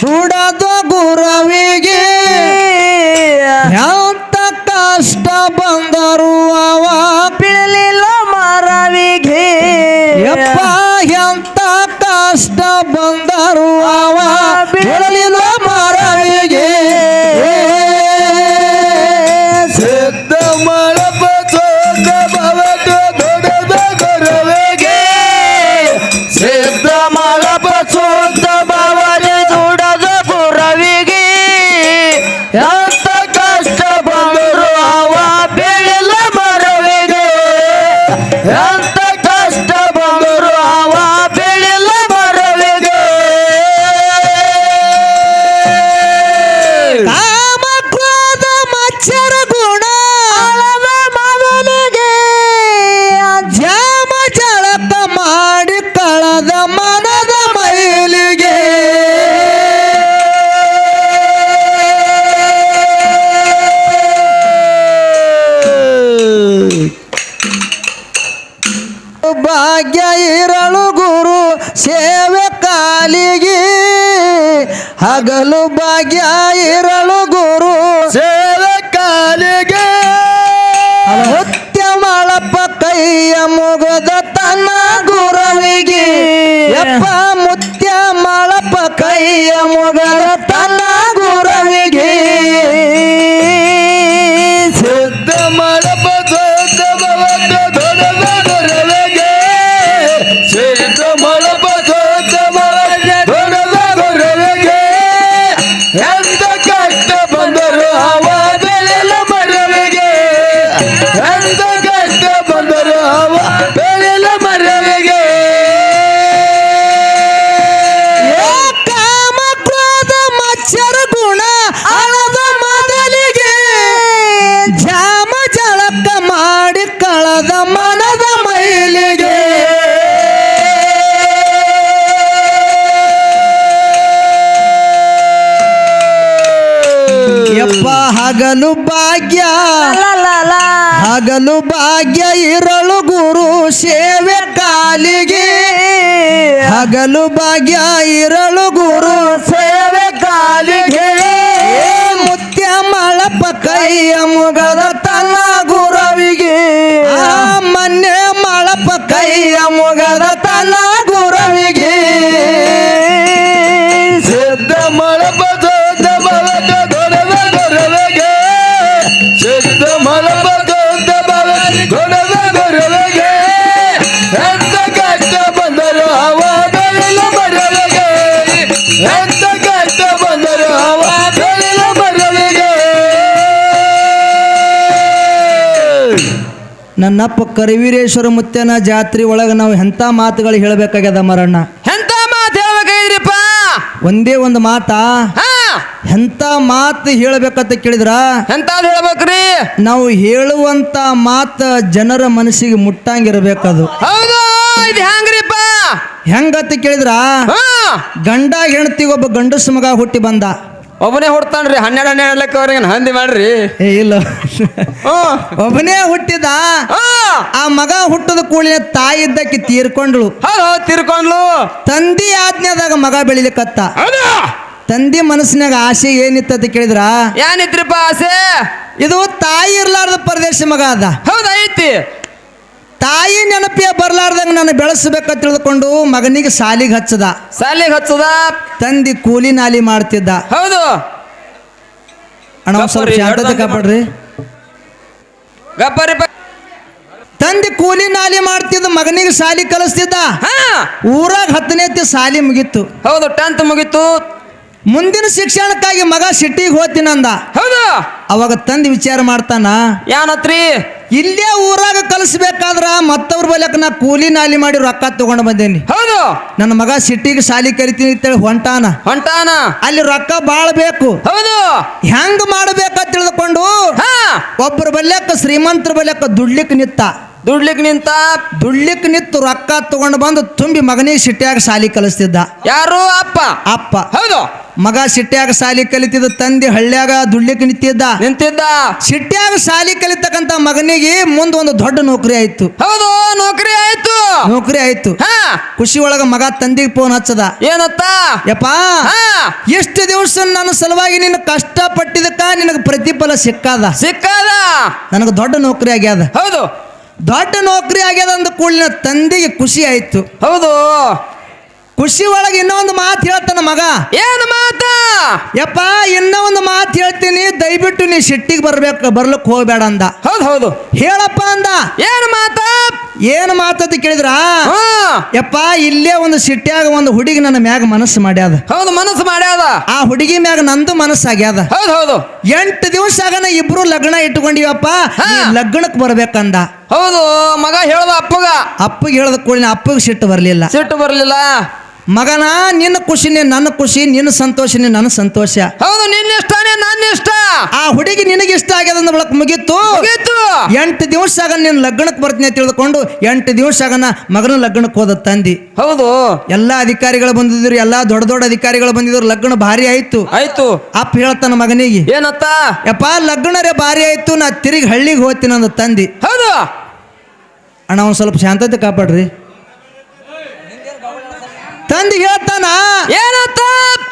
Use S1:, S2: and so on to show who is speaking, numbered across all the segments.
S1: ದುಡದ ಗುರವಿಗೆ ಎಂತ ಕಷ್ಟ ಬಂದರು ಅವ
S2: ಬೀಳಲಿಲ್ಲ ಮರವಿಗೆ.
S1: ಯಪ್ಪ ಎಂತ ಕಷ್ಟ ಬಂದರು ಅವ ಬೆಳಲಿಲ್ಲ ಕೈಯ ಹಗಲು ಭಾಗ್ಯ. ಹಗಲು ಭಾಗ್ಯ ಇರಳು ಗುರು ಸೇವೆ ಕಾಲಿಗೆ. ಹಗಲು ಭಾಗ್ಯ ಇರಳು ಗುರು ಸೇವೆ ಕಾಲಿಗೆ. ಮುತ್ಯ ಮಳಪ ಕೈಯ ಮುಗದ ನನ್ನಪ್ಪ ಕರಿವೀರೇಶ್ವರ ಮುತ್ತೇನ ಜಾತ್ರೆ ಒಳಗೆ ನಾವು ಎಂಥ ಮಾತುಗಳು ಹೇಳಬೇಕಾಗ್ಯದ ಮರಣ್ಣ?
S2: ಎಂತ ಮಾತು ಹೇಳ್ಬೇಕಾಗಿದ್ರಿಪ್ಪ?
S1: ಒಂದೇ ಒಂದು ಮಾತಾ? ಎಂಥ ಮಾತು ಹೇಳಬೇಕಂತ ಕೇಳಿದ್ರ?
S2: ಎಂತ ಹೇಳಬೇಕ್ರಿ?
S1: ನಾವು ಹೇಳುವಂತ ಮಾತು ಜನರ ಮನಸ್ಸಿಗೆ ಮುಟ್ಟಂಗಿರ್ಬೇಕದು.
S2: ಹೌದು ಇದು ಹೆಂಗ್ರಿಪ್ಪ?
S1: ಹೆಂಗಂತ ಕೇಳಿದ್ರ? ಗಂಡ ಹೆಂಡತಿಗೆ ಒಬ್ಬ ಗಂಡಸ ಮಗ ಹುಟ್ಟಿ ಬಂದ.
S2: ಒಬ್ಬನೇ ಹುಡ್ತಾನ್ರಿ ಹನ್ನೆರಡು ಹನ್ನೆರಡು ಲೆಕ್ಕ ಅವ್ರಿಗೆ ಹಂದಿ ಮಾಡ್ರಿ.
S1: ಏ ಇಲ್ಲ. ಒಬ್ಬನೇ ಹುಟ್ಟಿದ ಆ ಮಗ ಹುಟ್ಟದ ಕೂಳಿನ ತಾಯಿ ಇದ್ದಕ್ಕೆ ತೀರ್ಕೊಂಡ್ಳು.
S2: ಹೌದು ಹೌದು ತಿರ್ಕೊಂಡ್ಲು.
S1: ತಂದಿ ಆಜ್ಞಾದಾಗ ಮಗ ಬೆಳಿಲಿಕತ್ತ.
S2: ಹೌದು?
S1: ತಂದಿ ಮನಸ್ಸಿನಾಗ ಆಸೆ ಏನಿತ್ತ ಅಂತ ಕೇಳಿದ್ರ?
S2: ಏನಿತ್ರಿಪ್ಪ ಆಸೆ?
S1: ಇದು ತಾಯಿ ಇರ್ಲಾರ್ದ ಪ್ರದೇಶ ಮಗ ಅದ
S2: ಹೌದು ಐತಿ?
S1: ತಾಯಿ ನೆನಪಿಯ ಬರ್ಲಾರ್ದಂಗ ನಾನು ಬೆಳೆಸಬೇಕಂತ ತಿಳ್ಕೊಂಡು ಮಗನಿಗೆ ಸಾಲಿಗೆ ಹಚ್ಚದ.
S2: ಸಾಲಿಗೆ ಹಚ್ಚದ?
S1: ತಂದಿ ಕೂಲಿ ನಾಲಿ ಮಾಡ್ತಿದ್ದ.
S2: ಹೌದು.
S1: ಅಣ್ಣ ಸ್ವಲ್ಪ ಶಾಂತತೆ ಕಾಪಾಡ್ರಿ. ತಂದಿ ಕೂಲಿ ನಾಲಿ ಮಾಡ್ತಿದ್ದ ಮಗನಿಗೆ ಸಾಲಿ ಕಲಿಸ್ತಿದ್ದ.
S2: ಹಾ.
S1: ಊರಾಗ ಹತ್ತನೇತಿ ಸಾಲಿ ಮುಗೀತು.
S2: ಹೌದು ಟೆಂತ್ ಮುಗೀತು.
S1: ಮುಂದಿನ ಶಿಕ್ಷಣಕ್ಕಾಗಿ ಮಗ ಸಿಟ್ಟಿಗೆ ಹೋಗ್ತೀನಂದ
S2: ಹೌದು.
S1: ಅವಾಗ ತಂದೆ ವಿಚಾರ ಮಾಡ್ತಾನ
S2: ಏನತ್ರಿ
S1: ಇಲ್ಲೇ ಊರಾಗ ಕಲಿಸ್ಬೇಕಾದ್ರ ಮತ್ತವ್ರ ಬಲ್ಯಕ ನಾ ಕೂಲಿ ನಾಲಿ ಮಾಡಿ ರೊಕ್ಕ ತಗೊಂಡು ಬಂದೇನಿ.
S2: ಹೌದು.
S1: ನನ್ನ ಮಗ ಸಿಟ್ಟಿಗೆ ಸಾಲಿ ಕರಿತೀನಿ ಅಂತೇಳಿ ಹೊಂಟಾನ.
S2: ಹೊಂಟಾನ.
S1: ಅಲ್ಲಿ ರೊಕ್ಕ ಬಾಳ ಬೇಕು.
S2: ಹೌದು.
S1: ಹೆಂಗ್ ಮಾಡ್ಬೇಕಂತ ತಿಳಿದುಕೊಂಡು
S2: ಹಾ.
S1: ಒಬ್ಬರ ಬಲ್ಯಕ್ಕ ಶ್ರೀಮಂತರ ಬಲ್ಯಕ್ಕ ದುಡ್ಲಿಕ್ ನಿತ್ತ
S2: ದುಡ್ಲಿಕ್ ನಿಂತ.
S1: ದುಡ್ಲಿಕ್ ನಿತ್ತು ರೊಕ್ಕ ತಗೊಂಡು ಬಂದು ತುಂಬಿ ಮಗನಿಗೆ ಸಿಟ್ಟಿಯಾಗ ಸಾಲಿ ಕಲಿಸ್ತಿದ್ದ.
S2: ಯಾರು ಅಪ್ಪ?
S1: ಅಪ್ಪ.
S2: ಹೌದು.
S1: ಮಗ ಸಿಟ್ಟ್ಯಾಗ ಸಾಲಿ ಕಲಿತಿದ್ದ ತಂದೆ ಹಳ್ಳ್ಯಾಗ ದುಡ್ಲಿಕ್ಕೆ ನಿಂತಿದ್ದ.
S2: ನಿಂತಿದ್ದ.
S1: ಸಿಟ್ಟ್ಯಾಗ ಸಾಲಿ ಕಲಿತಕ್ಕಂತ ಮಗನಿಗೆ ಮುಂದೆ ಒಂದು ದೊಡ್ಡ ನೌಕರಿ ಆಯ್ತು.
S2: ಹೌದು ನೌಕರಿ ಆಯ್ತು.
S1: ನೌಕರಿ ಆಯ್ತು.
S2: ಹಾ.
S1: ಖುಷಿ ಒಳಗ ಮಗ ತಂದಿಗೆ ಫೋನ್ ಹಚ್ಚದ.
S2: ಏನತ್ತ?
S1: ಯಪ್ಪ ಎಷ್ಟು ದಿವಸ ನನ್ನ ಸಲುವಾಗಿ ನಿನ್ನ ಕಷ್ಟ ಪಟ್ಟಿದಕ್ಕ ನಿನಗೆ ಪ್ರತಿಫಲ ಸಿಕ್ಕಾದ?
S2: ಸಿಕ್ಕದ.
S1: ನನಗೆ ದೊಡ್ಡ ನೌಕರಿ ಆಗ್ಯಾದ.
S2: ಹೌದು.
S1: ದೊಡ್ಡ ನೌಕರಿ ಆಗ್ಯದ ಅಂದ ಕೂಡಲಿನ ತಂದೆಗೆ ಖುಷಿ ಆಯ್ತು.
S2: ಹೌದು.
S1: ಖುಷಿ ಒಳಗೆ ಇನ್ನೊಂದು ಮಾತು ಹೇಳ್ತಾನ ಮಗ.
S2: ಏನು ಮಾತ?
S1: ಯಪ್ಪ ಇನ್ನೊಂದು ಒಂದು ಮಾತು ಹೇಳ್ತೀನಿ. ದಯವಿಟ್ಟು ನೀ ಸಿಟ್ಟಿಗೆ ಬರ್ಬೇಕು ಬರ್ಲಿಕ್ಕೆ ಹೋಗ್ಬೇಡ ಅಂದ.
S2: ಹೌದು ಹೌದು.
S1: ಹೇಳಪ್ಪ ಅಂದ.
S2: ಏನು ಮಾತ?
S1: ಏನು ಮಾತಂತ ಕೇಳಿದ್ರ? ಯಪ್ಪ ಇಲ್ಲೇ ಒಂದು ಸಿಟ್ಟ್ಯಾಗ ಒಂದು ಹುಡುಗಿ ನನ್ನ ಮ್ಯಾಗ ಮನಸ್ಸು ಮಾಡ್ಯಾದ.
S2: ಹೌದು ಮನಸ್ಸು ಮಾಡ್ಯಾದ.
S1: ಆ ಹುಡುಗಿ ಮ್ಯಾಗ ನಂದು ಮನಸ್ಸಾಗ್ಯಾದ
S2: ಹೌದು ಹೌದು.
S1: ಎಂಟು ದಿವಸ ಆಗನ ಇಬ್ರು ಲಗ್ನ ಇಟ್ಕೊಂಡಿವಪ್ಪ ಲಗ್ನಕ್ಕೆ ಬರ್ಬೇಕಂದ.
S2: ಹೌದು ಮಗ ಹೇಳ್ದ ಅಪ್ಪಗ.
S1: ಅಪ್ಪಗೆ ಹೇಳ್ದ ಕೂಡ ಅಪ್ಪಗೆ ಸಿಟ್ಟು ಬರಲಿಲ್ಲ.
S2: ಸಿಟ್ಟು ಬರ್ಲಿಲ್ಲ.
S1: ಮಗನ ನಿನ್ನ ಖುಷಿನೇ ನನ್ನ ಖುಷಿ ನಿನ್ನ ಸಂತೋಷನೇ ನನ್ನ ಸಂತೋಷ.
S2: ಹೌದು ನಿನ್ನ ಇಷ್ಟನೇ ನನ್ನ ಇಷ್ಟ.
S1: ಆ ಹುಡುಗಿ ನಿನಗೆ ಇಷ್ಟ ಆಗ್ಯದ ಅಂದ ಬಳಕ ಮುಗೀತು.
S2: ಮುಗೀತು.
S1: ಎಂಟು ದಿವಸ ಆಗ ನಿನ್ನ ಲಗ್ನಕ್ಕೆ ಬರ್ತೀನಿ ಅಂತ ತಿಳ್ಕೊಂಡು ಎಂಟು ದಿವಸ ಆಗನ ಮಗನ ಲಗ್ನಕ್ಕೆ ಹೋದ ತಂದಿ.
S2: ಹೌದು.
S1: ಎಲ್ಲ ಅಧಿಕಾರಿಗಳು ಬಂದಿದ್ರು ಎಲ್ಲ ದೊಡ್ಡ ದೊಡ್ಡ ಅಧಿಕಾರಿಗಳು ಬಂದಿದ್ರು ಲಗ್ನ ಭಾರಿ ಆಯ್ತು.
S2: ಆಯ್ತು.
S1: ಅಪ್ಪ ಹೇಳ್ತಾನ ಮಗನಿಗೆ
S2: ಏನತ್ತ?
S1: ಯಪ್ಪ ಲಗ್ನರೇ ಭಾರಿ ಆಯ್ತು ನಾ ತಿರುಗಿ ಹಳ್ಳಿಗೆ ಹೋಗ್ತೀನಿ ಅಂದ ತಂದಿ.
S2: ಹೌದು.
S1: ಅಣ್ಣ ಒಂದು ಸ್ವಲ್ಪ ಶಾಂತತೆ ಕಾಪಾಡ್ರಿ. ತಂದಿ ಹೇಳ್ತಾನ
S2: ಏನತ್ತ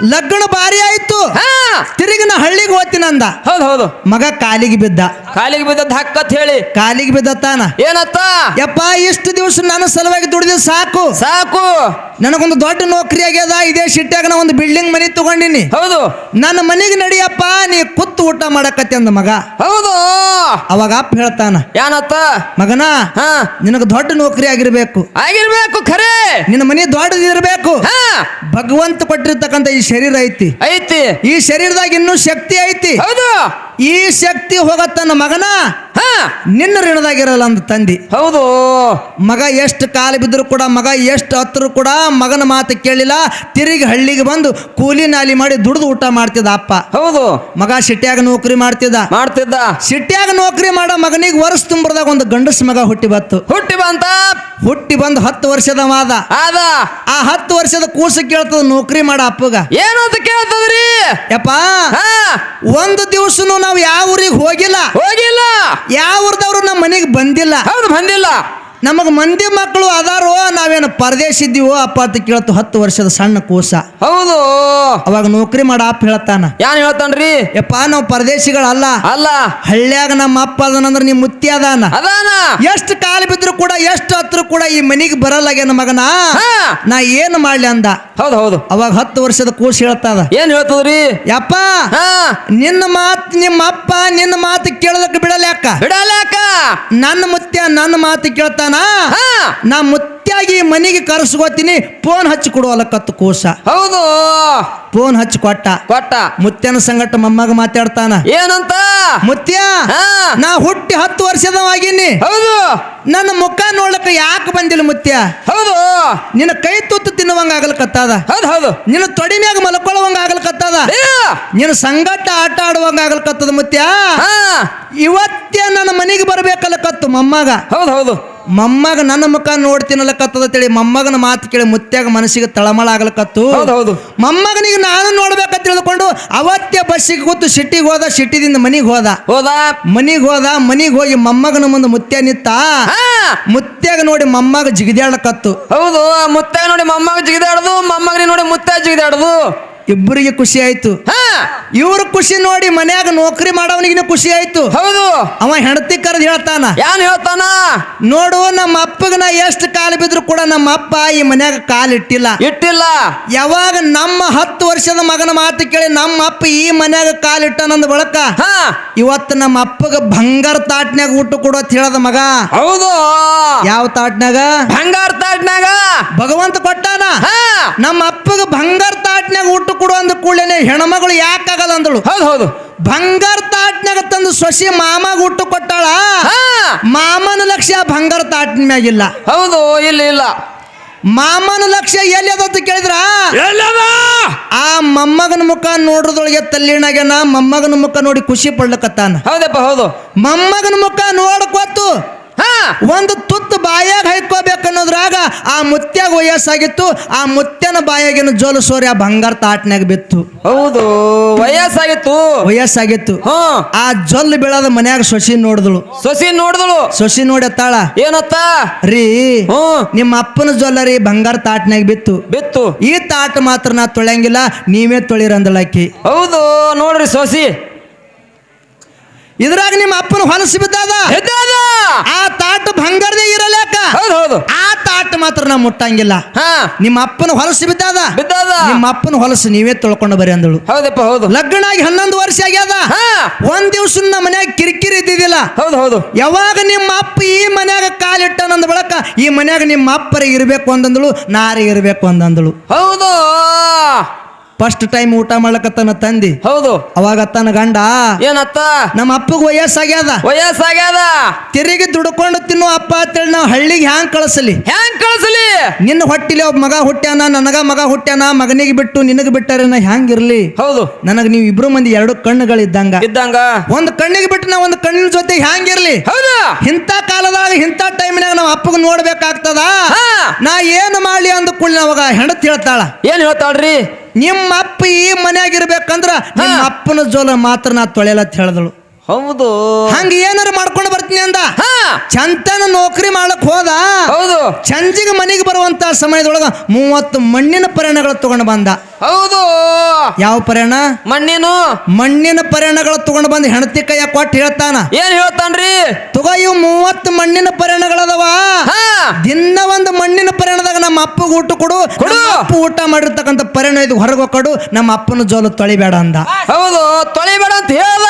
S1: ಲಗ್ನ ಭಾರಿ ಆಯ್ತು.
S2: ಹಾ.
S1: ತಿರುಗಿ ನಾ ಹಳ್ಳಿಗೆ ಹೋಗ್ತೀನಂದ ಅಂದ.
S2: ಹೌದು ಹೌದು.
S1: ಮಗ ಕಾಲಿಗೆ ಬಿದ್ದ.
S2: ಕಾಲಿಗೆ ಬಿದ್ದ ಹಕ್ಕತ್ ಹೇಳಿ.
S1: ಕಾಲಿಗೆ ಬಿದ್ದತ್ತಾನ.
S2: ಏನತ್ತ
S1: ಯಪ್ಪ ಇಷ್ಟು ದಿವಸ ನನ್ನ ಸಲುವಾಗಿ ದುಡಿದ ಸಾಕು.
S2: ಸಾಕು.
S1: ನನಗೊಂದು ದೊಡ್ಡ ನೌಕರಿ ಆಗ್ಯದ ಇದೇ ಸಿಟ್ಟಾಗ ನಾ ಒಂದು ಬಿಲ್ಡಿಂಗ್ ಮನೆ ತಗೊಂಡಿನಿ.
S2: ಹೌದು.
S1: ನನ್ನ ಮನೆಗೆ ನಡಿಯಪ್ಪ ನೀ ಕುತ್ತು ಊಟ ಮಾಡಕತ್ತೆ ಅಂದ ಮಗ.
S2: ಹೌದು.
S1: ಅವಾಗ ಅಪ್ಪ ಹೇಳ್ತಾನ
S2: ಏನತ್ತ
S1: ಮಗನ
S2: ಹಾ.
S1: ನಿನಗೆ ದೊಡ್ಡ ನೌಕರಿ ಆಗಿರ್ಬೇಕು.
S2: ಆಗಿರ್ಬೇಕು ಖರೆ.
S1: ನಿನ್ನ ಮನೆ ದೊಡ್ಡದಿರ್ಬೇಕು
S2: ಹಾ.
S1: ಭಗವಂತ ಕೊಟ್ಟಿರ್ತಕ್ಕಂಥ ಈ ಶರೀರ ಐತಿ.
S2: ಐತಿ.
S1: ಈ ಶರೀರದಾಗ ಇನ್ನೂ ಶಕ್ತಿ ಐತಿ.
S2: ಹೌದು.
S1: ಈ ಶಕ್ತಿ ಹೋಗತ್ತನ್ನ ಮಗನ?
S2: ಹಾ.
S1: ನಿನ್ನ ಋಣದಾಗಿರಲ್ಲ ಅಂದ ತಂದಿ.
S2: ಹೌದು.
S1: ಮಗ ಎಷ್ಟು ಕಾಲು ಬಿದ್ದರೂ ಕೂಡ ಮಗ ಎಷ್ಟು ಹತ್ತರೂ ಕೂಡ ಮಗನ ಮಾತು ಕೇಳಿಲ್ಲ. ತಿರುಗಿ ಹಳ್ಳಿಗೆ ಬಂದು ಕೂಲಿ ನಾಲಿ ಮಾಡಿ ದುಡಿದು ಊಟ ಮಾಡ್ತಿದ್ದ ಅಪ್ಪ.
S2: ಹೌದು.
S1: ಮಗ ಸಿಟ್ಯಾಗ ನೌಕರಿ ಮಾಡ್ತಿದ್ದ.
S2: ಮಾಡ್ತಿದ್ದ.
S1: ಸಿಟ್ಯಾಗ ನೌಕರಿ ಮಾಡೋ ಮಗನಿಗೆ ವರ್ಷ ತುಂಬರದಾಗ ಒಂದು ಗಂಡಸ ಮಗ ಹುಟ್ಟಿ ಬತ್ತು
S2: ಹುಟ್ಟಿ ಬಂತ?
S1: ಹುಟ್ಟಿ ಬಂದು ಹತ್ತು ವರ್ಷದ ಮಾದ
S2: ಆದ.
S1: ಆ ಹತ್ತು ವರ್ಷದ ಕೂಸು ಕೇಳ್ತದ ನೌಕರಿ ಮಾಡ ಅಪ್ಪಗ.
S2: ಏನಂತ ಕೇಳ್ತದ್ರಿ?
S1: ಯಪ್ಪ
S2: ಹಾ.
S1: ಒಂದು ದಿವಸನು ನಾವು ಯಾವ ಊರಿಗೆ ಹೋಗಿಲ್ಲ.
S2: ಹೋಗಿಲ್ಲ.
S1: ಯಾವ ಊರ್ದವ್ರು ನಮ್ಮ ಮನೆಗೆ ಬಂದಿಲ್ಲ.
S2: ಹೌದು ಬಂದಿಲ್ಲ.
S1: ನಮಗೆ ಮಂದಿ ಮಕ್ಕಳು ಅದಾರೋ ನಾವೇನು ಪರದೇಶ ಇದ್ದೀವೋ ಅಪ್ಪ ಅಂತ ಕೇಳತ್ತು ಹತ್ತು ವರ್ಷದ ಸಣ್ಣ ಕೂಸ.
S2: ಹೌದು.
S1: ಅವಾಗ ನೌಕರಿ ಮಾಡ ಅಪ್ಪ ಹೇಳ್ತಾನ.
S2: ಯಾನ್ ಹೇಳ್ತಾನ್ರಿ?
S1: ಯಪ್ಪ ನಾವು ಪರದೇಶಿಗಳಲ್ಲ.
S2: ಅಲ್ಲ.
S1: ಹಳ್ಳ್ಯಾಗ ನಮ್ಮ ಅಪ್ಪ ಅದನಂದ್ರ ನೀ ಮುತ್ತಿ ಅದಾನ.
S2: ಅದಾನ.
S1: ಎಷ್ಟು ಕಾಲ ಬಿದ್ರು ಕೂಡ ಎಷ್ಟು ಹತ್ರ ಕೂಡ ಈ ಮನಿಗೆ ಬರಲ್ಲಾಗ್ಯಾನ ಮಗನ?
S2: ಹಾ.
S1: ನಾ ಏನು ಮಾಡ್ಲಿ ಅಂದ.
S2: ಹೌದು ಹೌದು.
S1: ಅವಾಗ ಹತ್ತು ವರ್ಷದ ಕೂಸು ಹೇಳ್ತದ.
S2: ಏನ್ ಹೇಳ್ತದ್ರಿ?
S1: ಯಪ್ಪ ನಿನ್ನ ಮಾತು ನಿಮ್ಮ ಅಪ್ಪ ನಿನ್ನ ಮಾತು ಕೇಳೋದಕ್ಕೆ ಬಿಡಲ್ಯಾಕ?
S2: ಬಿಡಲ್ಯಾಕ?
S1: ನನ್ನ ಮುತ್ಯ ನನ್ನ ಮಾತು ಕೇಳ್ತಾನ.
S2: ಹಾ.
S1: ನಾ ಮುತ್ಯಾಗಿ ಮನೆಗೆ ಕರೆಸ್ಕೋತೀನಿ ಫೋನ್ ಹಚ್ಚಿ ಕೊಡುವಲ್ಲಕತ್ತು ಕೋಸ.
S2: ಹೌದು.
S1: ಫೋನ್ ಹಚ್ಚಿ ಕೊಟ್ಟ.
S2: ಕೊಟ್ಟ.
S1: ಮುತ್ಯನ ಸಂಗಟ ಮೊಮ್ಮಗ ಮಾತಾಡ್ತಾನ.
S2: ಏನಂತ?
S1: ಮುತ್ಯ ನಾ ಹುಟ್ಟಿ ಹತ್ತು ವರ್ಷದವಾಗಿನಿ.
S2: ಹೌದು.
S1: ನನ್ನ ಮುಖ ನೋಡ್ಲಕ್ಕ ಯಾಕೆ ಬಂದಿಲ್ಲ ಮುತ್ಯ?
S2: ಹೌದು.
S1: ನಿನ್ನ ಕೈ ತುತ್ತು ತಿನ್ನುವಂಗ ಆಗ್ಲಕತ್ತಾದ.
S2: ಹೌದು ಹೌದು.
S1: ನಿನ್ನ ತೊಡಿ ಮ್ಯಾಗ ಮಲ್ಕೊಳ್ಳುವಂಗ ಆಗ್ಲಕತ್ತಾದ. ನಿನ್ನ ಸಂಗಟ ಆಟ ಆಡುವಂಗ ಆಗ್ಲಕತ್ತದ ಮುತ್ಯ?
S2: ಹಾ.
S1: ಇವತ್ತೇ ನನ್ನ ಮನೆಗೆ ಬರ್ಬೇಕಲ್ಲಕತ್ತು ಮೊಮ್ಮಗ.
S2: ಹೌದು ಹೌದು.
S1: ಮೊಮ್ಮಗ ನನ್ನ ಮುಖ ನೋಡ್ತೀನಲ್ಲಕತ್ತದ ತಿಳಿ ಮೊಮ್ಮಗನ ಮಾತು ಕೇಳಿ ಮುತ್ಯಾಗ ಮನಸ್ಸಿಗೆ ತಳಮಳ ಆಗ್ಲಕತ್ತು.
S2: ಹೌದು
S1: ಮೊಮ್ಮಗನಿಗೆ ನಾನು ನೋಡ್ಬೇಕಂತ ತಿಳ್ಕೊಂಡು ಅವತ್ತೆ ಬಸ್ಸಿಗೆ ಕೂತು ಸಿಟ್ಟಿಗೆ ಹೋದ ಸಿಟ್ಟಿದಿಂದ ಮನಿಗೆ ಹೋದ.
S2: ಹೋದ.
S1: ಮನಿಗೆ ಹೋದ ಮನಿಗೆ ಹೋಗಿ ಮೊಮ್ಮಗನ ಮುಂದೆ ಮುತ್ಯ ನಿತ್ತ ಮುತ್ಯಾಗ ನೋಡಿ ಮೊಮ್ಮಗ ಜಿಗಿದಾಡ್ಲಕತ್ತು.
S2: ಹೌದು ಮುತ್ತಾಗ ನೋಡಿ ಮೊಮ್ಮಗ ಜಿಗಿದಾಡುದು ಮೊಮ್ಮಗನಿ ನೋಡಿ ಮುತ್ತ ಜಿಗಿದಾಡುದು.
S1: ಇಬ್ಬರಿಗೆ ಖುಷಿ ಆಯ್ತು.
S2: ಹಾ.
S1: ಇವ್ರ ಖುಷಿ ನೋಡಿ ಮನ್ಯಾಗ ನೌಕರಿ ಮಾಡೋವನಿಗಿನ ಖುಷಿ ಆಯ್ತು.
S2: ಹೌದು.
S1: ಅವ ಹೆಂಡತಿ ಕರೆದು ಹೇಳ್ತಾನ.
S2: ಏನ್ ಹೇಳ್ತಾನ?
S1: ನೋಡು ನಮ್ಮ ಅಪ್ಪಗ ನಾ ಎಷ್ಟು ಕಾಲು ಬಿದ್ರು ಕೂಡ ನಮ್ಮ ಅಪ್ಪ ಈ ಮನ್ಯಾಗ ಕಾಲಿಟ್ಟಿಲ್ಲ
S2: ಇಟ್ಟಿಲ್ಲ. ಇಟ್ಟಿಲ್ಲ.
S1: ಯಾವಾಗ ನಮ್ಮ ಹತ್ತು ವರ್ಷದ ಮಗನ ಮಾತು ಕೇಳಿ ನಮ್ಮ ಅಪ್ಪ ಈ ಮನ್ಯಾಗ ಕಾಲಿಟ್ಟನಂದ ಬಳಕ
S2: ಹಾ.
S1: ಇವತ್ತು ನಮ್ಮ ಅಪ್ಪಗ ಬಂಗಾರ ತಾಟ್ನ್ಯಾಗ ಊಟ ಕೊಡು ಅಂತ ಹೇಳದ ಮಗ.
S2: ಹೌದು.
S1: ಯಾವ ತಾಟ್ನ್ಯಾಗ?
S2: ಬಂಗಾರ ತಾಟ್ನಾಗ
S1: ಭಗವಂತ ಕೊಟ್ಟಾನ.
S2: ಹಾ.
S1: ನಮ್ಮ ಅಪ್ಪಗ ಬಂಗಾರ ತಾಟ್ನ್ಯಾಗ ಊಟ ಕೊಡು ಅಂದ ಕೂಡಲೇ ಹೆಣ್ಮಗಳು ಯಾಕಾಗಲ್ಲ ಅಂದಳು.
S2: ಹೌದು ಹೌದು.
S1: ಬಂಗಾರ ತಾಟ್ನಾಗ ತಂದು ಸೊಸಿ ಮಾಮಾಗ ಹುಟ್ಟು ಕೊಟ್ಟಾಳ. ಮಾಮನ ಲಕ್ಷ್ಯ ಬಂಗಾರ ತಾಟ್ನ ಮ್ಯಾಗಿಲ್ಲ
S2: ಹೌದು ಇಲ್ಲ ಇಲ್ಲ.
S1: ಮಾಮನ ಲಕ್ಷ್ಯ ಎಲ್ಲಿ ಅದ ಅಂತ ಕೇಳಿದ್ರ? ಆ ಮೊಮ್ಮಗನ ಮುಖ ನೋಡ್ರದೊಳಗೆ ತಲ್ಲಿಣಾಗ್ಯಾನ ಮೊಮ್ಮಗನ ಮುಖ ನೋಡಿ ಖುಷಿ ಪಡ್ಲಕತ್ತಾನ.
S2: ಹೌದಪ್ಪ ಹೌದು.
S1: ಮೊಮ್ಮಗನ ಮುಖ ನೋಡ್ಕೊತ್ತು ಒಂದು ತುತ್ತು ಬಾಯಾಗ ಹೈಕೋಬೇಕನ್ನೋದ್ರಾಗ ಆ ಮುತ್ಯಾಗ ವಯಸ್ಸಾಗಿತ್ತು ಆ ಮುತ್ಯನ ಬಾಯಾಗಿನ ಜೋಲು ಸೋರಿ ಆ ಬಂಗಾರ ತಾಟ್ನಾಗ ಬಿತ್ತು.
S2: ಹೌದು ವಯಸ್ಸಾಗಿತ್ತು.
S1: ವಯಸ್ಸಾಗಿತ್ತು. ಆ ಜೊಲ್ ಬೀಳದ ಮನ್ಯಾಗ ಸೊಸಿ ನೋಡಿದಳು.
S2: ಸೊಸಿ ನೋಡಿದಳು.
S1: ಸೊಸಿ ನೋಡತ್ತಾಳ?
S2: ಏನತ್ತ?
S1: ರೀ
S2: ಹ್ಮ್
S1: ನಿಮ್ಮ ಅಪ್ಪನ ಜ್ವಲ್ಲರಿ ಬಂಗಾರ ತಾಟ್ನಾಗ ಬಿತ್ತು.
S2: ಬಿತ್ತು.
S1: ಈ ತಾಟ್ ಮಾತ್ರ ನಾ ತೊಳೆಯಂಗಿಲ್ಲ ನೀವೇ ತೊಳಿರಂದಳಾಕಿ
S2: ಹೌದು ನೋಡ್ರಿ ಸೊಸಿ.
S1: ಇದ್ರಾಗ ನಿಮ್ಮ ಅಪ್ಪನ ಹೊಲಸು ಬಿದ್ದಾದ? ಆ ತಾಟ ಬಂಗಾರದೇ ಇರಲೇಕ?
S2: ಹೌದು ಹೌದು.
S1: ಆ ತಾಟ್ ಮಾತ್ರ ನಾ ಮುಟ್ಟಂಗಿಲ್ಲ.
S2: ಹಾ.
S1: ನಿಮ್ಮ ಅಪ್ಪನ ಹೊಲಸು ಬಿದ್ದಾದ?
S2: ಬಿದ್ದಾದ.
S1: ನಿಮ್ಮ ಅಪ್ಪನ ಹೊಲಸು ನೀವೇ ತೊಳ್ಕೊಂಡು ಬರಿ ಅಂದಳು.
S2: ಹೌದಪ್ಪ ಹೌದು.
S1: ಲಗ್ನ ಆಗಿ ಹನ್ನೊಂದು ವರ್ಷ ಆಗ್ಯದ?
S2: ಹಾ.
S1: ಒಂದ್ ದಿವ್ಸ ನಮ್ಮ ಮನ್ಯಾಗ ಕಿರಿಕಿರಿ ಇದ್ದಿದ್ದಿಲ್ಲ.
S2: ಹೌದು ಹೌದು.
S1: ಯಾವಾಗ ನಿಮ್ಮ ಅಪ್ಪ ಈ ಮನ್ಯಾಗ ಕಾಲಿಟ್ಟನಂದ ಬಳಕ ಈ ಮನ್ಯಾಗ ನಿಮ್ಮ ಅಪ್ಪರಿಗೆ ಇರ್ಬೇಕು ಅಂದಂದಳು ನಾರಿಗೆ ಇರ್ಬೇಕು ಅಂದಂದಳು.
S2: ಹೌದು.
S1: ಫಸ್ಟ್ ಟೈಮ್ ಊಟ ಮಾಡ್ಲಕತ್ತನ ತಂದಿ.
S2: ಹೌದು.
S1: ಅವಾಗ ತನ್ನ ಗಂಡ
S2: ಏನತ್ತ?
S1: ನಮ್ಮ ಅಪ್ಪಗ ವಯಸ್ಸಾಗ್ಯದ.
S2: ವಯಸ್ಸಾಗ್ಯದ?
S1: ತಿರುಗಿ ದುಡ್ಕೊಂಡು ತಿನ್ನೋ ಅಪ್ಪ ಅಂತೇಳಿ ನಾವು ಹಳ್ಳಿಗೆ ಹ್ಯಾಂಗ್ ಕಳಿಸಲಿ.
S2: ಹ್ಯಾಂಗ್ ಕಳಸಲಿ?
S1: ನಿನ್ನ ಹೊಟ್ಟಿಲಿ ಒಬ್ಬ ಮಗ ಹುಟ್ಟ್ಯಾನ ನನಗ ಮಗ ಹುಟ್ಟ್ಯಾನ ಮಗನಿಗೆ ಬಿಟ್ಟು ನಿನಗೆ ಬಿಟ್ಟಾರೆ ನಾ ಹ್ಯಾಂಗಿರ್ಲಿ
S2: ಹೌದು.
S1: ನನಗೆ ನೀವು ಇಬ್ರು ಮಂದಿ ಎರಡು ಕಣ್ಣುಗಳು
S2: ಇದ್ದಂಗ?
S1: ಇದ್ದಂಗ ಒಂದು ಕಣ್ಣಿಗೆ ಬಿಟ್ಟು ನಾ ಒಂದು ಕಣ್ಣಿನ ಜೊತೆ ಹ್ಯಾಂಗಿರ್ಲಿ
S2: ಹೌದು.
S1: ಇಂಥ ಕಾಲದಾಗ ಇಂಥ ಟೈಮ್ನಾಗ ನಾವು ಅಪ್ಪಗ ನೋಡ್ಬೇಕಾಗ್ತದ? ನಾ ಏನು ಮಾಡ್ಲಿ ಅಂದ್ಕೊಳ್ಳಿ ಅವಾಗ ಹೆಂಡತಿ ಹೇಳ್ತಾಳ.
S2: ಏನ್ ಹೇಳ್ತಾಳ್ರಿ?
S1: ನಿಮ್ಮ ಅಪ್ಪ ಈ ಮನ್ಯಾಗ ಇರ್ಬೇಕಂದ್ರ ನಿಮ್ಮ ಅಪ್ಪನ ಜೋಲ ಮಾತ್ರ ನಾ ತೊಳೆಯಲ್ಲ ಅಂತ ಹೇಳಿದಳು.
S2: ಹೌದು.
S1: ಹಂಗ ಏನಾರ ಮಾಡ್ಕೊಂಡು ಬರ್ತೀನಿ ಅಂದ. ಚಂತನ ನೌಕರಿ ಮಾಡಕ್ ಹೋದ.
S2: ಹೌದು.
S1: ಚಂಜಿಗೆ ಮನೆಗೆ ಬರುವಂತ ಸಮಯದೊಳಗ ಮೂವತ್ತು ಮಣ್ಣಿನ ಪರಿಣಗಳು ತಗೊಂಡು ಬಂದ.
S2: ಹೌದು.
S1: ಯಾವ ಪರಿಣ
S2: ಮಣ್ಣಿನ.
S1: ಮಣ್ಣಿನ ಪರಿಣಗಳು ತಗೊಂಡು ಬಂದು ಹೆಣತಿ ಕೈಯ ಕೊಟ್ಟು ಹೇಳ್ತಾನ.
S2: ಏನ್ ಹೇಳ್ತಾನ್ರಿ?
S1: ತಗೋ ಇವು ಮೂವತ್ತು ಮಣ್ಣಿನ ಪರಿಣಗಳದವ
S2: ಹಾ.
S1: ದಿನ ಒಂದು ಮಣ್ಣಿನ ಪರಿಣದಾಗ ನಮ್ಮ ಅಪ್ಪಗೆ ಊಟ ಕೊಡು. ನಮ್ಮ ಅಪ್ಪ ಊಟ ಮಾಡಿರ್ತಕ್ಕಂಥ ಪರಿಣ ಇದು ಹೊರಗೆ ಕೊಡು ನಮ್ಮ ಅಪ್ಪನ ಜೋಲು ತೊಳಿಬೇಡ ಅಂದ.
S2: ಹೌದು. ತೊಳಿಬೇಡ ಅಂತ ಹೇಳ್ದ.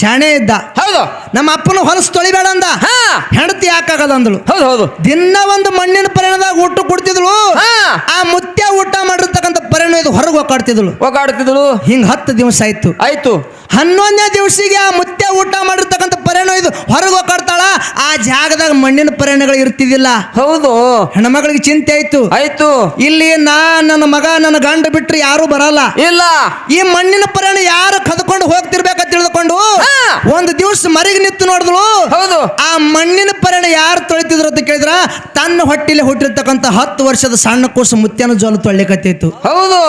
S1: ಶಾಣೆ ಇದ್ದ.
S2: ಹೌದು.
S1: ನಮ್ಮ ಅಪ್ಪನ ಹೊಲಸು ತೊಳಿಬೇಡ ಅಂದ.
S2: ಹಾ.
S1: ಹೆಂಡತಿ ಯಾಕಾಗದ ಅಂದಳು.
S2: ಹೌದು ಹೌದು.
S1: ದಿನ ಒಂದು ಮಣ್ಣಿನ ಪರಿಣದಾಗ ಊಟ ಕೊಡ್ತಿದ್ಳು.
S2: ಹಾ.
S1: ಆ ಮುತ್ಯ ಊಟ ಮಾಡಿರ್ತಕ್ಕಂಥ ಪರಿಣ ಇದು ಹೊರಗೆ ಒಕ್ಕಾಡ್ತಿದ್ಳು
S2: ಓಕಾಡ್ತಿದ್ಳು
S1: ಹಿಂಗ್ ಹತ್ತು ದಿವಸ ಆಯ್ತು.
S2: ಆಯ್ತು.
S1: ಹನ್ನೊಂದನೇ ದಿವಸಿಗೆ ಆ ಮುತ್ತೆ ಊಟ ಮಾಡಿರ್ತಕ್ಕಂಥ ಪರಿಣ ಇದು ಹೊರಗೆ ಹೋಗ್ತಾಳ ಆ ಜಾಗದಾಗ ಮಣ್ಣಿನ ಪರಿಣಗಳು ಇರ್ತಿದಿಲ್ಲ
S2: ಹೌದು.
S1: ಹೆಣ್ಮಗಳಿಗೆ ಚಿಂತೆ ಆಯ್ತು.
S2: ಆಯ್ತು.
S1: ಇಲ್ಲಿ ನಾ ನನ್ನ ಮಗ ನನ್ನ ಗಂಡ ಬಿಟ್ರೆ ಯಾರು ಬರಲ್ಲ.
S2: ಇಲ್ಲ.
S1: ಈ ಮಣ್ಣಿನ ಪರಿಣ ಯಾರು ಕದ್ಕೊಂಡು ಹೋಗ್ತಿರ್ಬೇಕಂತ ತಿಳಿದುಕೊಂಡು. ಒಂದು ದಿವಸ ಮರಿಗೆ ನಿಂತು ನೋಡಿದ್ಲು?
S2: ಹೌದು.
S1: ಆ ಮಣ್ಣಿನ ಪರಿಣ ಯಾರು ತೊಳಿತಿದ್ರು ಅಂತ ಕೇಳಿದ್ರ? ತನ್ನ ಹೊಟ್ಟಿಲಿ ಹುಟ್ಟಿರ್ತಕ್ಕಂಥ ಹತ್ತು ವರ್ಷದ ಸಣ್ಣ ಕೂಸು ಮುತ್ಯನ ಜೋಲು ತೊಳಿಕತ್ತಿತ್ತು
S2: ಹೌದು.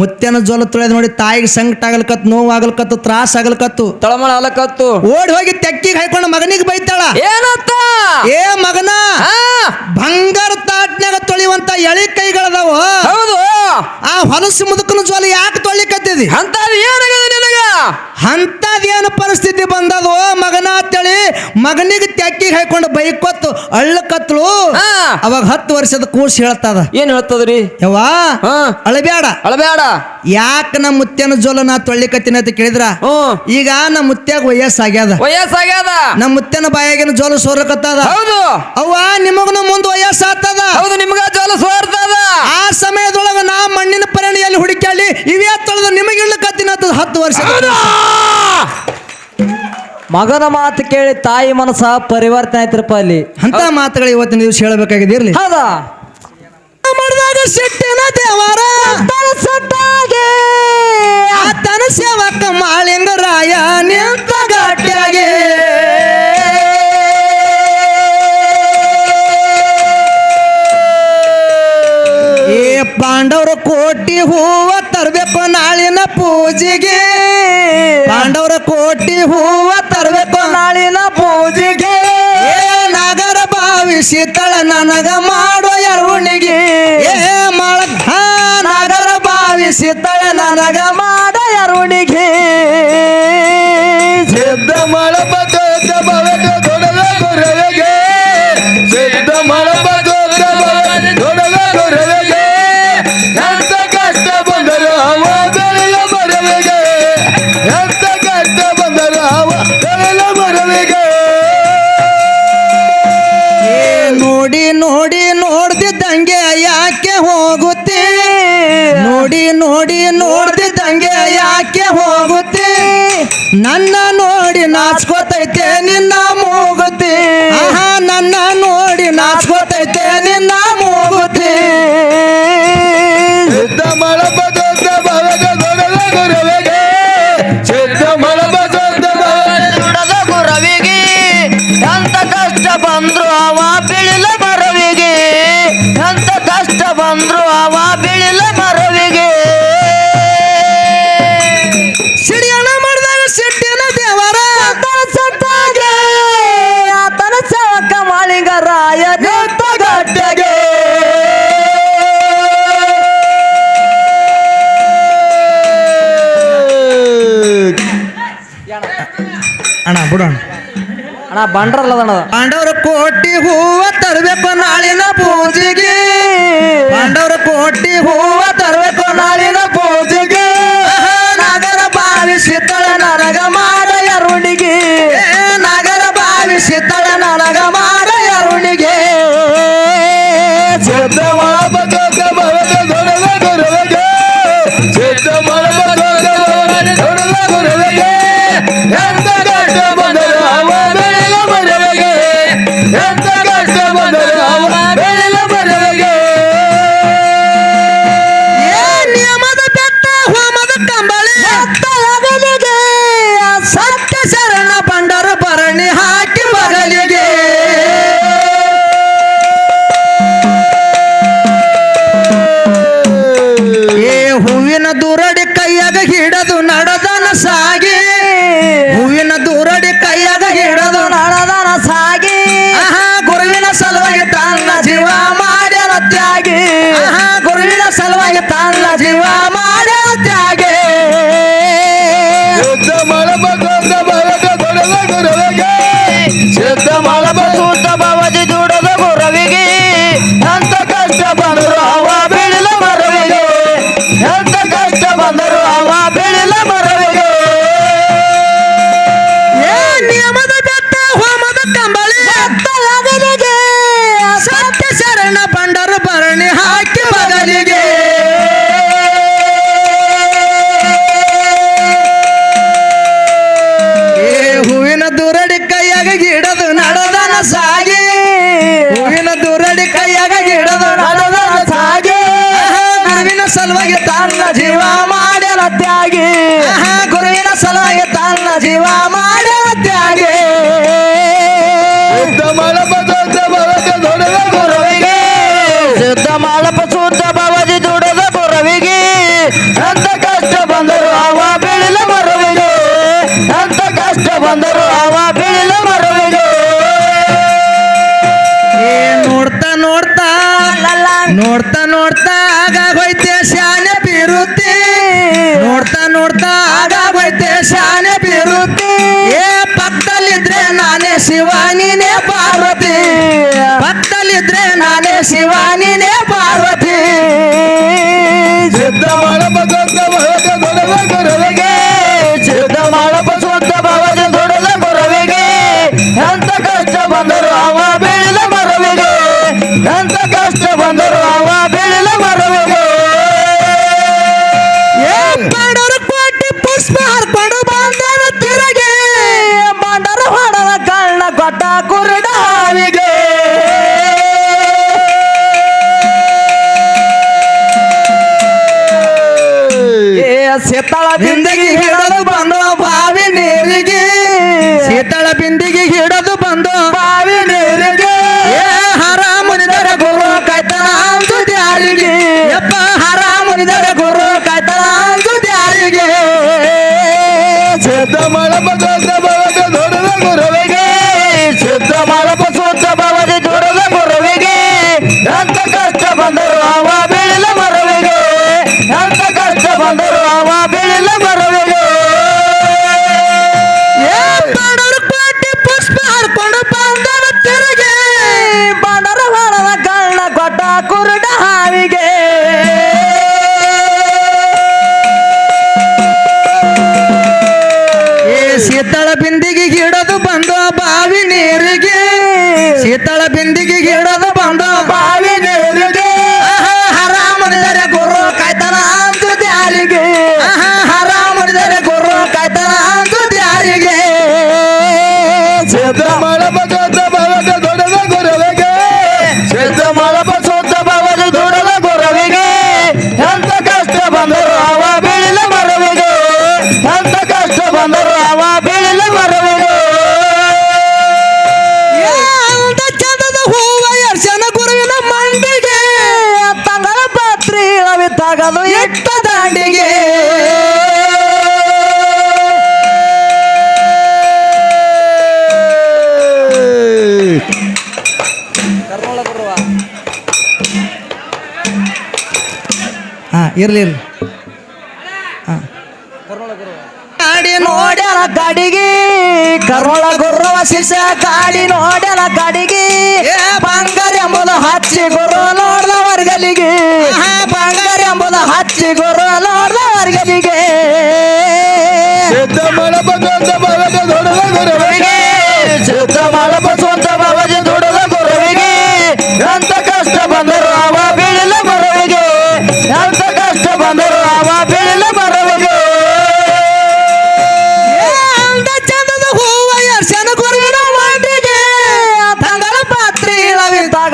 S1: ಮುತ್ಯನ ಜೋಲ ತೊಳೆದ್ ನೋಡಿ ತಾಯಿಗೆ ಸಂಕಟ ಆಗಲ್ಕತ್ ನೋವು ಆಗಲ್ಕತ್ತು ತ್ರಾಸ ಆಗಲ್ಕತ್ತು.
S2: ತಳಮಳ ಆಗಲ್ಕತ್ತು.
S1: ಓಡಿ ಹೋಗಿ ತೆಕ್ಕಿಗೆ ಹಾಕೊಂಡು ಮಗನಿಗೆ ಬೈತಾಳ.
S2: ಏನತ್ತ?
S1: ಏ ಮಗನ ಬಂಗಾರ ತಾಟ್ನಾಗ ತೊಳಿವಂತ ಎಳಿ ಕೈಗಳದಾವ.
S2: ಹೌದು.
S1: ಆ ಹೊಲಸು ಮುದುಕನ ಜೋಲ ಯಾಕೆ ತೊಳಿಕತ್ತಿದಿ
S2: ಅಂತ ಏನಾಗಿದೆ ನಿನಗ?
S1: ಅಂತದೇನು ಪರಿಸ್ಥಿತಿ ಬಂದದೋ ಮಗನ ಮಗನಿಗೆ ತ್ಯಾಕಿಗೆ ಹಾಕೊಂಡು ಬೈಕೊತ್ತು ಅಳ್ಳಕತ್ಳು
S2: ಕತ್ಲು
S1: ಅವಾಗ ಹತ್ತು ವರ್ಷದ ಕೂಸು ಹೇಳ್ತದ.
S2: ಏನ್ ಹೇಳ್ತದ್ರಿ?
S1: ಯವ್ವಾ? ಅಳಬ್ಯಾಡ.
S2: ಅಳಬೇಡ
S1: ಯಾಕ ನಮ್ಮ ಮುತ್ಯನ ಜೋಲ ನಾ ತೊಳ್ಳಿಕತ್ತೀನಿ ಅಂತ ಕೇಳಿದ್ರ? ಈಗ ನಮ್ಮ ಮುತ್ಯಾಗ ವಯಸ್ಸಾಗ್ಯದ
S2: ವಯಸ್ಸಾಗ್ಯದ.
S1: ನಮ್ಮ ಮುತ್ಯನ ಬಾಯಾಗಿನ ಜೋಲ ಸೋರಕತ್ತದ
S2: ಹೌದು.
S1: ಅವ್ವ ನಿಮಗನು ಮುಂದ್ ಆತದ
S2: ಹೌದು ನಿಮ್ಗ ಜೋಲ ಸೋರ್ತದ.
S1: ಆ ಸಮಯದೊಳಗ ನಾ ಮಣ್ಣಿನ ಪರಿಣಿಯಲ್ಲಿ ಹುಡುಕಾಡಿ ಇವೇ ತೊಳೆದ ನಿಮಗೆ ಇಳ್ಳಕತ್ತೀನಿ ಅಂತ ಹತ್ತು ವರ್ಷ
S3: ಮಗನ ಮಾತು ಕೇಳಿ ತಾಯಿ ಮನಸ್ಸ ಪರಿವರ್ತನೆ ಆಯ್ತ್ರಪ್ಪ ಅಲ್ಲಿ.
S1: ಅಂತ ಮಾತುಗಳು ಇವತ್ತಿನ ದಿವಸ ಹೇಳಬೇಕಾಗಿದೆ ಇರ್ಲಿ.
S3: ಹೌದಾ?
S1: ಮಾಡಿದಾಗ ಸಿಟ್ಟಿನ ದೇವರ ಆತನ ಸೇವಕ ಮಾಳಿಂಗರಾಯ ನಿಂತ ಗಟ್ಟಿಯಾಗೆ ಏ ಪಾಂಡವರ ಕೋಟಿ ಹೂವ ತರಬೇಕು ನಾಳಿನ ಪೂಜೆಗೆ. ಪಾಂಡವರ ಕೋಟಿ ಹೂವ ತರಬೇಕು.
S3: ನಾಳಿನ ಪೂಜೆಗೆ
S1: ಏ ನಗರ ಭಾವಿಸಿ ತಳ ನನಗ ಮಾಡೋ ಎರವಣಿಗೆ ಏ ಮಾಳ ನಗರ ಭಾವಿಸಿ ತಳ ನನಗ
S3: ಮಾಡ.
S1: ನೋಡಿ ನೋಡಿ ನೋಡ್ದಿದ್ದಂಗೆ ಯಾಕೆ ಹೋಗುತ್ತೆ? ನನ್ನ ನೋಡಿ ನಾಚ್ಕೋತೈತೆ, ನಿನ್ನ ಮೂಗುತ್ತೆ. ನನ್ನ ನೋಡಿ ನಾಚ್ಕೋತೈತೆ, ನಿನ್ನ ಮೂಗುತ್ತೆ.
S3: ಅಣ್ಣ ಬಿಡೋಣ
S1: ಅಣ್ಣ. ಬಂಡ್ರಲ್ಲ ಅಲ್ಲದಣ್ಣ
S3: ಪಾಂಡವ್ರ ಕೋಟಿ ಹೂವ ತರಬೇಕು ನಾಳಿನ ಪೂಜೆಗೆ. ಪಾಂಡವರ ಕೋಟಿ ಹೂವ ತರಬೇಕು ನಾಳಿನ ಪೂಜೆಗೆ. ನಾಗರ ಬಾವಿಸಿದ ಸಲುವಾಗಿ ಗುರುವಿನ ಸಲುವಾಗಿ ತಾಳ ಜೀವ. ಜೀವ ಮಾಡ್ಯಾನ ತ್ಯಾಗಿ ಗುರುವಿನ ಸಲಹೆ ತನ್ನ ಜೀವ ಮಾಡ್ಯಾನ ತ್ಯಾಗಿ
S4: ಅಂತ ಕಷ್ಟ ಬಂದರು ಅವ ಅಂತ ಕಷ್ಟ ಬಂದರು ಅವ
S3: ನೋಡ್ತಾ ನೋಡ್ತಾ ನೋಡ್ತಾ ನೋಡ್ತಾ ಆಗ ಹೋಯ್ತೆ ಶಾನ ನೋಡ್ತಾ ನೋಡ್ತಾ ಆಗೋಯ್ತೆ ಶಾನೆ ಬಿರುತಿ ಏ, ಪಕ್ಕದಲ್ಲಿದ್ರೆ ನಾನೇ ಶಿವಾನಿನೇ ಪಾರ್ವತಿ. ಪಕ್ಕದಲ್ಲಿದ್ರೆ ನಾನೇ ಶಿವಾನಿನೇ ಪಾರ್ವತಿ. ಸಿದ್ಧವಳ ಭಗವಂತ ಸೇತಾಳ
S1: ಜಿಂದಗಿ ಹಿಡಿದು
S3: ಬಂದ ಬಾವಿ ನೀರಿಗೆ. ಶೀತಳ ಬಿಂದಿಗೆ ಹಿಡದ ಬಂದ ಬಾವಿ
S1: ಇಡದು
S3: ಇಟ್ಟ ದಂಡಿಗೆ. ಹಾಂ ಇರ್ಲಿ ಇರಲಿ.
S5: ಕಡಿಗೆ ಕರುಳ ಗುರುವ ಶಿಷ ಕಾಡಿ ನೋಡಲ ಕಡಿಗೆ
S1: ಬಂಗಾರ ಎಂಬುದು
S5: ಹಚ್ಚಿ ಗುರು ನೋಡ್ದ ವರ್ಗಲಿಗೆ
S1: ಆ ಬಂಗಾರ ಎಂಬುದು
S5: ಹಚ್ಚಿ ಗುರು ನೋಡ್ದ ವರ್ಗಲಿಗೆ
S3: ಸಿದ್ಧ ಮಾಡಪ ಸ್ವಂತ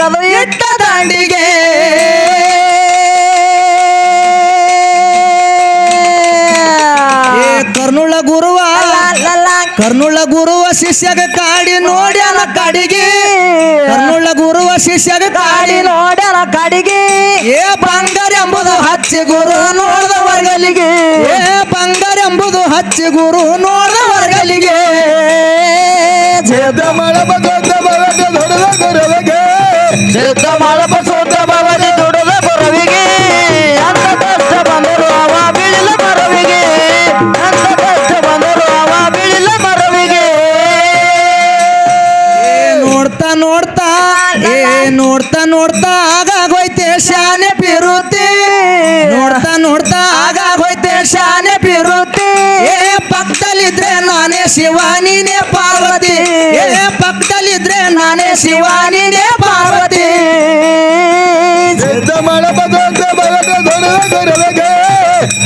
S1: ಇಳವಿದ್ದಾಗದು ಇಟ್ಟ ದಾಂಡಿಗೆ. ಕರ್ನುಳ ಗುರುವ ಕರ್ನುಳ ಗುರುವ ಶಿಷ್ಯಗ ಕಾಡಿ ನೋಡ್ಯಾನ ಕಡಿಗೆ. ಕರ್ನುಳ ಗುರುವ ಶಿಷ್ಯಗ
S5: ಕಾಡಿ ನೋಡ್ಯಾನ ಕಡಿಗೆ.
S1: ಏ ಬಂಗಾರ ಎಂಬುದು ಹಚ್ಚಿ ಗುರು ನೋಡ್ದ ವರ್ಗಲಿಗೆ. ಏ ಬಂಗಾರ ಎಂಬುದು ಹಚ್ಚಿ ಗುರು ನೋಡ್ದ ವರ್ಗಲಿಗೆ.
S3: ಜೇದ ಮಳ ಬಾಬಾಜಿ ದೊಡ್ಡದ ಗುರುವಿಗೆ
S1: ನೋಡ್ತಾ ಏ ನೋಡ್ತಾ ನೋಡ್ತಾ ಆಗಾಗೋಯ್ತೆ ಶಾನೆ ಬಿರುತ್ತೆ. ನೋಡ್ತಾ ನೋಡ್ತಾ ಆಗಾಗೋಯ್ತೆ ಶಾನೆ ಪಿರುತಿ ಏ ಪಕ್ಕದಲ್ಲಿದ್ರೆ ನಾನೇ ಶಿವಾನಿನೇ ನೀನೇ ಪಾರ್ವತಿ. ಏ ಪಕ್ಕದಲ್ಲಿದ್ರೆ ನಾನೇ ಶಿವಾನಿನೇ ನೀನೇ ಪಾರ್ವತಿ.
S3: ಸಿದ್ಧ ಮಾಡಪ ಸ್ವಂತ ಬಾಬಾಜಿ ದೊಡ್ಡದ ಗುರುವಿಗೆ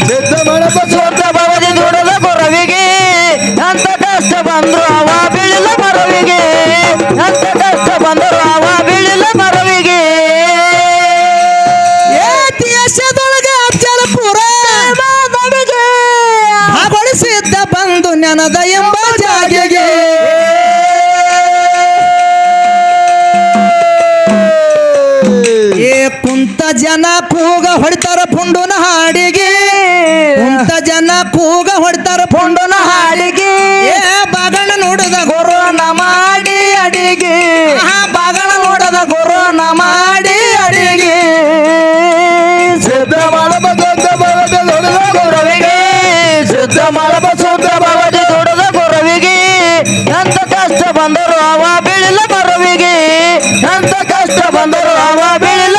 S3: ಸಿದ್ಧ ಮಾಡಪ ಸ್ವಂತ ಬಾಬಾಜಿ ದೊಡ್ಡದ ಗುರುವಿಗೆ ಎಂತ ಕಷ್ಟ ಬಂದ್ರು ಅವ ಮರವಿಗೆ. ಎಂತ ಕಷ್ಟ ಬಂದರು ಅವ ಬೀಳಿಲ್ಲ ಮರವಿಗೆ
S1: ದೇಶದೊಳಗ ಅಫಜಲಪುರ ಹಾಗೊಳಿಸಿದ್ದ ಬಂದು ನೆನದ ಎಂಬ ಜಾಗೆಗೆ. ಏ ಕುಂತ ಜನ ಕೂಗ ಹೊಡಿತಾರ ಪುಂಡುನ ಹಾಡಿಗೆ. ಕುಂತ ಜನ ಕೂಗ ಹೊಡಿತಾರ ಪುಂಡುನ
S3: ಬಂದರು ಅವ ಬೀಳಲ